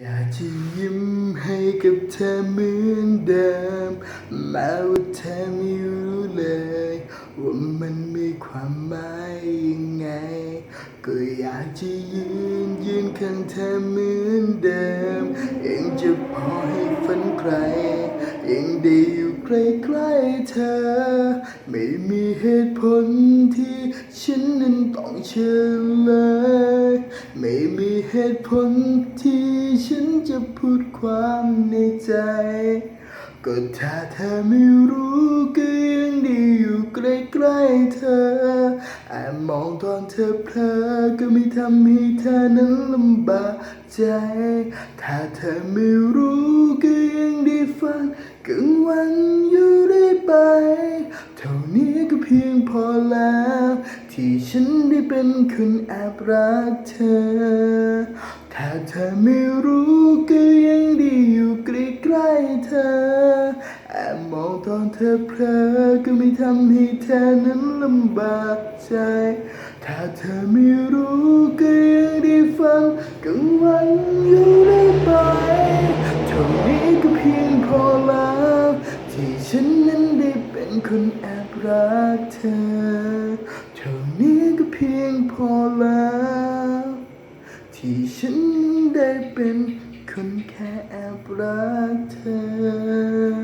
อยากจะยิ้มให้กับเธอเหมือนเดิมแม้ว่าเธอไม่รู้เลยว่ามันมีความหมายยังไง ก็อยากจะยืนยืนข้างเธอเหมือนเดิมยังจะพอให้ฝันใครยังได้ ใกล้ๆเธอ ไม่มีเหตุผลที่ฉันนั้นต้องเชื่อเลย ไม่มีเหตุผลที่ฉันจะพูดความในใจ ก็ถ้าเธอไม่รู้ก็ยังดีอยู่ใกล้ๆเธอแอบมองตอนเธอเพลอก็ไม่ทำให้เธอนั้นลำบากใจ ถ้าเธอไม่รู้ กังวันอยู่ได้ไป เท่านี้ก็เพียงพอแล้ว ที่ฉันได้เป็นคนแอบรักเธอ ถ้าเธอไม่รู้ก็ยังดีอยู่ใกล้ๆเธอ แอบมองตอนเธอเพลอก็ไม่ทำให้เธอนั้นลำบากใจ ถ้าเธอไม่รู้ก็ยังได้ฟังกังวันอยู่ งคนแอบรักเธอ เท่านี้ก็เพียงพอแล้ว ที่ฉันได้เป็นคนแค่แอบรักเธอ